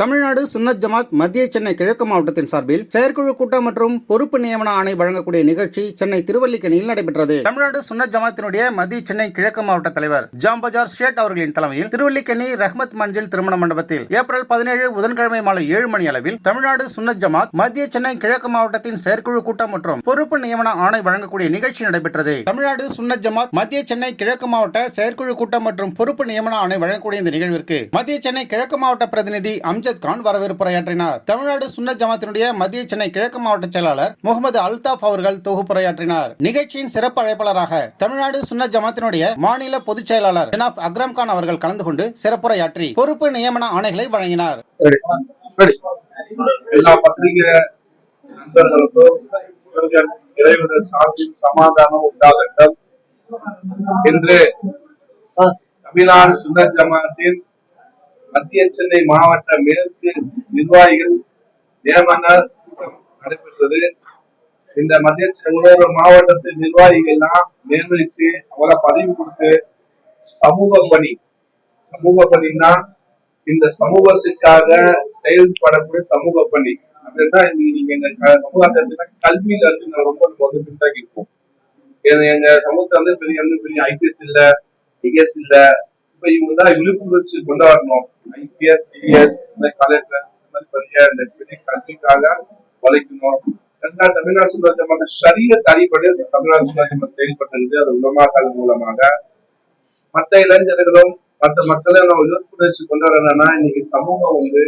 தமிழ்நாடு சுன்னத் ஜமாத் மத்திய சென்னை கிழக்கு மாவட்டத்தின் சார்பில் செயற்குழு கூட்டம் மற்றும் பொறுப்பு நியமன ஆணை வழங்கக்கூடிய நிகழ்ச்சி சென்னை திருவல்லிக்கணியில் நடைபெற்றது. தமிழ்நாடு சுன்னத் ஜமாத்தினுடைய மத்திய சென்னை கிழக்கு மாவட்ட தலைவர் ஜாம் பஜார் ஷேட் அவர்களின் தலைமையில் திருவல்லிக்கணி ரஹ்மத் மஞ்சள் திருமண மண்டபத்தில் ஏப்ரல் பதினேழு புதன்கிழமை மாலை ஏழு மணி அளவில் தமிழ்நாடு சுன்னத் ஜமாத் மத்திய சென்னை கிழக்கு மாவட்டத்தின் செயற்குழு கூட்டம் மற்றும் பொறுப்பு நியமன ஆணை வழங்கக்கூடிய நிகழ்ச்சி நடைபெற்றது. தமிழ்நாடு சுன்னத் ஜமாத் மத்திய சென்னை கிழக்கு மாவட்ட செயற்குழு கூட்டம் மற்றும் பொறுப்பு நியமன ஆணை வழங்கக்கூடிய இந்த நிகழ்விற்கு மத்திய சென்னை கிழக்கு மாவட்ட பிரதிநிதி அம்ஜத் அம்ஜத் கான் வரவேற்புரையாற்றினார் தமிழ்நாடு சுன்ன ஜமாத்தினுடைய மத்திய சென்னை கிழக்கு மாவட்ட செயலாளர் முகமது அல்தாப் அவர்கள் தொகுப்புரையாற்றினார். நிகழ்ச்சியின் சிறப்பு அழைப்பாளராக தமிழ்நாடு சுன்ன ஜமாத்தினுடைய மாநில பொதுச் செயலாளர் ஜனாப் அக்ரம் கான் அவர்கள் கலந்து கொண்டு சிறப்புரையாற்றி பொறுப்பு நியமன ஆணைகளை வழங்கினார். எல்லா பத்திரிகை நண்பர்களுக்கும் இவர்கள் இறைவனது சமாதானம் உண்டாகட்டும். இன்று தமிழ்நாடு சுந்தர் ஜமாத்தின் மத்திய சென்னை மாவட்ட மேற்கு நிர்வாகிகள் நியமன கூட்டம் நடைபெற்றது. இந்த மத்திய சென்னை ஒரு மாவட்டத்தின் நிர்வாகிகள்லாம் நியமிச்சு அவங்கள பதவி கொடுத்து சமூக பணி சமூக பணினா இந்த சமூகத்துக்காக செயல்படக்கூடிய சமூக பணி. அப்படின்னா இன்னைக்கு நீங்க எங்க க- கல்வியில இருந்து நான் ரொம்ப வந்து பின்தங்கி இருக்கும் எங்க சமூகத்துல வந்து பெரிய பெரிய ஐபிஎஸ் இல்ல ஐஎஸ் இல்ல இப்ப இவங்க தான் விழிப்புணர்ச்சி கொண்டாடணும். ஐபிஎஸ் ஐஎஸ் கலெக்டர் இந்த மாதிரி பெரிய இந்த பெரிய கல்விக்காக உழைக்கணும். ரெண்டாவது தமிழ்நாடு சுதந்திரமான சரிய அடிப்படையில் தமிழ்நாடு சுதந்திரம் செயல்பட்டது அது உலமாக்கல் மூலமாக. மற்ற இளைஞர்களும் மற்ற மக்களை நம்ம விழிப்புணர்ச்சி கொண்டு வரணும்னா இன்னைக்கு சமூகம் வந்து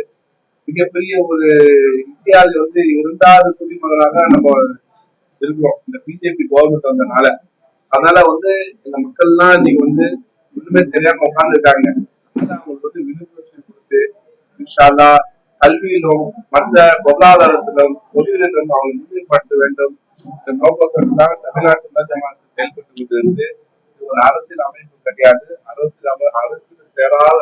மிகப்பெரிய ஒரு இந்தியாவில் வந்து இரண்டாவது குடிமகனாக நம்ம இருக்கிறோம். இந்த பிஜேபி கவர்மெண்ட் வந்தனால. அதனால வந்து இந்த மக்கள்லாம் இன்னைக்கு வந்து ஒண்ணுமே தெரியாம உட்கார்ந்துருக்காங்க இருக்காங்க அவங்களுக்கு வந்து விழிப்புணர்ச்சி கொடுத்து இன்ஷால்லா கல்வியிலும் மற்ற பொருளாதாரத்திலும் தொழிலிலும் அவங்க முன்னிலைப்படுத்த வேண்டும். இந்த நோக்கத்தோடு தான் தமிழ்நாட்டு செயல்பட்டு கொண்டிருந்து இது ஒரு அரசியல் அமைப்பு கிடையாது. அரசியல் அமை அரசியல் சேராத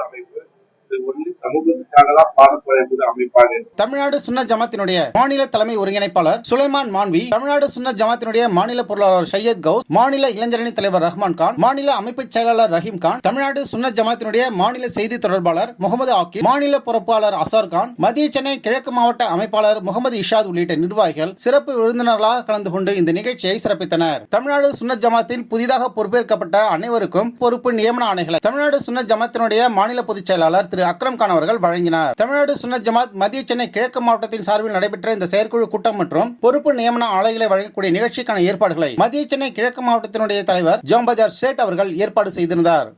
அமைப்பாக தமிழ்நாடு சுன்ன ஜமாத்தினுடைய மாநில தலைமை ஒருங்கிணைப்பாளர் சுலைமான் மான்வி தமிழ்நாடு சுன்ன ஜமாத்தினுடைய மாநில பொருளாளர் சையத் கவுஸ் மாநில இளைஞரணி தலைவர் ரஹ்மான் கான் மாநில அமைப்பு செயலாளர் ரஹீம் கான் தமிழ்நாடு சுன்ன ஜமாத்தினுடைய மாநில செய்தி தொடர்பாளர் முகமது ஆக்கி மாநில பொறுப்பாளர் அசார் கான் மத்திய சென்னை கிழக்கு மாவட்ட அமைப்பாளர் முகமது இஷாத் உள்ளிட்ட நிர்வாகிகள் சிறப்பு விருந்தினர்களாக கலந்து கொண்டு இந்த நிகழ்ச்சியை சிறப்பித்தனர். தமிழ்நாடு சுன்ன ஜமாத்தின் புதிதாக பொறுப்பேற்கப்பட்ட அனைவருக்கும் பொறுப்பு நியமன ஆணைகளை தமிழ்நாடு சுன்ன ஜமாத்தினுடைய மாநில பொதுச் செயலாளர் திரு அக்ரம் கான் அவர்கள் வழங்கினார். தமிழ்நாடு சுன்னத் ஜமாத் மத்திய சென்னை கிழக்கு மாவட்டத்தின் சார்பில் நடைபெற்ற இந்த செயற்குழு கூட்டம் மற்றும் பொறுப்பு நியமன ஆலைகளை வழங்கக்கூடிய நிகழ்ச்சிக்கான ஏற்பாடுகளை மத்திய சென்னை கிழக்கு மாவட்டத்தினுடைய தலைவர் ஜோம்பஜார் சேட் அவர்கள் ஏற்பாடு செய்திருந்தார்.